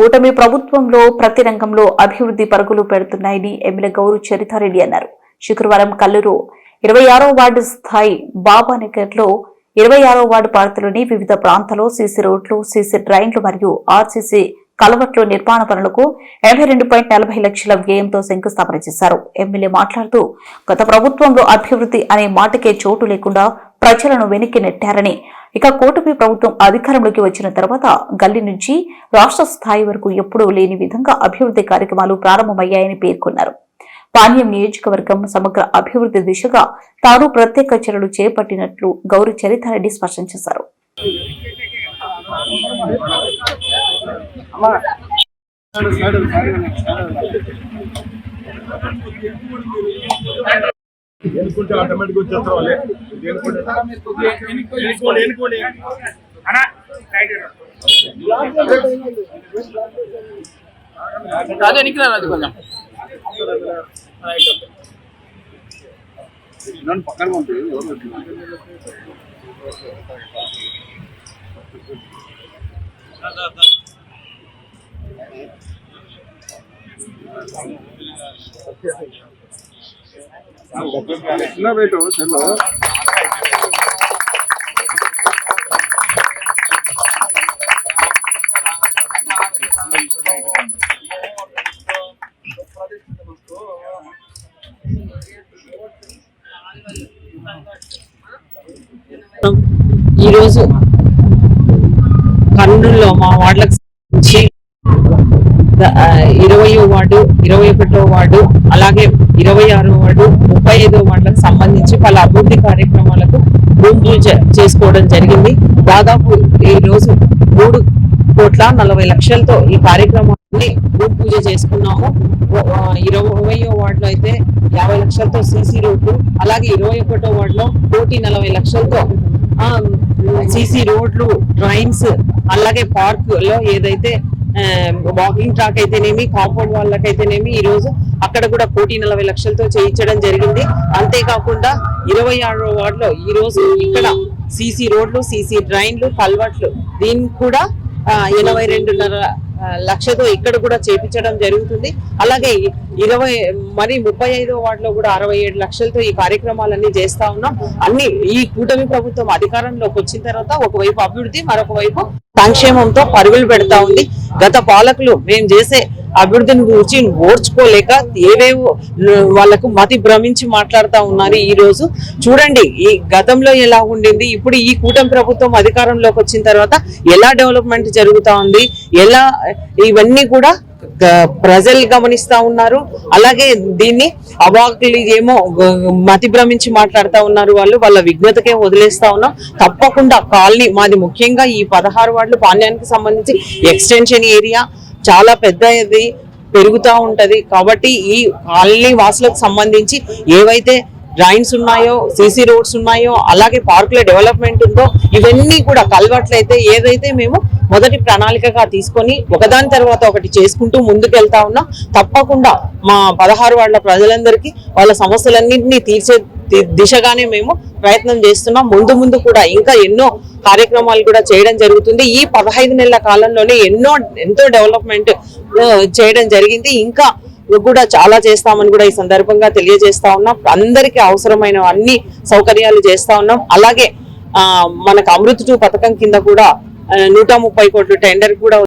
కూటమి ప్రభుత్వంలో ప్రతి రంగంలో అభివృద్ధి పరుగులు పెడుతున్నాయని ఎమ్మెల్యే గౌరు చరితారెడ్డి అన్నారు. శుక్రవారం కల్లూరు ఇరవై ఆరో వార్డు స్థాయి బాబా నిగర్లో ఇరవై ఆరో వార్డు పార్కులోని వివిధ ప్రాంతాల్లో సీసీ రోడ్లు సీసీ డ్రైన్లు మరియు ఆర్సీసీ కలవట్లు నిర్మాణ పనులకు ఎనభై రెండు పాయింట్ నలభై లక్షల వ్యయంతో శంకుస్థాపన చేశారు. ఎమ్మెల్యే మాట్లాడుతూ గత ప్రభుత్వంలో అభివృద్ధి అనే మాటకే చోటు లేకుండా ప్రజలను వెనక్కి నెట్టారని ఇక కూటమి ప్రభుత్వం అధికారంలోకి వచ్చిన తర్వాత గల్లీ నుంచి రాష్ట్ర స్థాయి వరకు ఎప్పుడూ లేని విధంగా అభివృద్ధి కార్యక్రమాలు ప్రారంభమయ్యాయని పేర్కొన్నారు. పాణ్యం నియోజకవర్గం సమగ్ర అభివృద్ధి దిశగా తాను ప్రత్యేక చర్యలు చేపట్టినట్లు గౌరి చరితారెడ్డి స్పష్టం చేశారు. ఎన్నుకుంటే ఆటోమేటిక్ వచ్చేస్తారు వాళ్ళే ఎన్నుకుంటే ఎన్నుకోండి ఎన్నుకోండి రాజు ఎన్నికరా రాజు కొంచెం నన్ను పక్కన పంపి చిన్న వెయిట్ సెల్లో ఈరోజు కర్నూలులో మా వార్డులకు సంబంధించి ఆ, వార్డు ఇరవై ఒకటో వార్డు అలాగే ఇరవై ఆరో వార్డు ముప్పై ఐదో వార్డులకు సంబంధించి పలు అభివృద్ధి కార్యక్రమాలకు భూమి పూజ చేసుకోవడం జరిగింది. దాదాపు ఈ రోజు మూడు కోట్ల నలభై లక్షలతో ఈ కార్యక్రమాన్ని భూమి పూజ చేసుకున్నాము. ఇరవై ఇరవయో వార్డులో అయితే యాభై లక్షలతో సీసీ రోడ్లు అలాగే ఇరవై ఒకటో వార్డులో కోటి నలభై లక్షలతో సీసీ రోడ్లు డ్రైన్స్ అలాగే పార్క్లో ఏదైతే వాకింగ్ ట్రాక్ అయితేనేమి కాంపౌండ్ వాళ్ళకైతేనేమి ఈ రోజు అక్కడ కూడా కోటి నలభై లక్షలతో చేయించడం జరిగింది. అంతేకాకుండా ఇరవై ఆరో వార్డులో ఈ రోజు ఇక్కడ సిసి రోడ్లు సిసి డ్రైన్లు కల్వర్ట్లు దీనికి కూడా ఎనభై రెండున్నర లక్షతో ఇక్కడ కూడా చేపించడం జరుగుతుంది. అలాగే ఇరవై మరి ముప్పై ఐదో వార్డులో కూడా అరవై ఏడు లక్షలతో ఈ కార్యక్రమాలన్నీ చేస్తా ఉన్నాం. అన్ని ఈ కూటమి ప్రభుత్వం అధికారంలోకి వచ్చిన తర్వాత ఒకవైపు అభివృద్ధి మరొక వైపు సంక్షేమంతో పరుగులు పెడతా ఉంది. గత పాలకులు మేము చేసే అభివృద్ధిని గురించి ఓర్చుకోలేక ఏవేవో వాళ్ళకు మతి భ్రమించి మాట్లాడుతూ ఉన్నారు ఈ రోజు. చూడండి ఈ గతంలో ఎలా ఉండింది ఇప్పుడు ఈ కూటమి ప్రభుత్వం అధికారంలోకి వచ్చిన తర్వాత ఎలా డెవలప్మెంట్ జరుగుతా ఉంది ఎలా ఇవన్నీ కూడా ప్రజలు గమనిస్తా ఉన్నారు. అలాగే దీన్ని అవాకులు ఏమో మతి భ్రమించి మాట్లాడుతూ ఉన్నారు వాళ్ళు వాళ్ళ విఘ్నతకే వదిలేస్తా ఉన్నాం. తప్పకుండా కాలనీ మాది ముఖ్యంగా ఈ పదహారు వార్డులు పాణ్యానికి సంబంధించి ఎక్స్టెన్షన్ ఏరియా చాలా పెద్దది పెరుగుతూ ఉంటుంది. కాబట్టి ఈ కాలనీ వాసులకు సంబంధించి ఏవైతే డ్రాయింగ్స్ ఉన్నాయో సీసీ రోడ్స్ ఉన్నాయో అలాగే పార్కుల డెవలప్మెంట్ ఉందో ఇవన్నీ కూడా కలవట్లయితే ఏదైతే మేము మొదటి ప్రణాళికగా తీసుకొని ఒకదాని తర్వాత ఒకటి చేసుకుంటూ ముందుకెళ్తా ఉన్నా ఉన్నాం. తప్పకుండా మా పదహారు వాళ్ళ ప్రజలందరికీ వాళ్ళ సమస్యలన్నింటినీ తీర్చే దిశగానే మేము ప్రయత్నం చేస్తున్నాం. ముందు ముందు కూడా ఇంకా ఎన్నో కార్యక్రమాలు కూడా చేయడం జరుగుతుంది. ఈ పదహైదు నెలల కాలంలోనే ఎన్నో ఎంతో డెవలప్మెంట్ చేయడం జరిగింది. ఇంకా కూడా చాలా చేస్తామని కూడా ఈ సందర్భంగా తెలియజేస్తా ఉన్నాం. అందరికీ అవసరమైన అన్ని సౌకర్యాలు చేస్తా ఉన్నాం. అలాగే మనకు అమృత్ టూ పథకం కింద కూడా నూట ముప్పై కోట్లు టెండర్ కూడా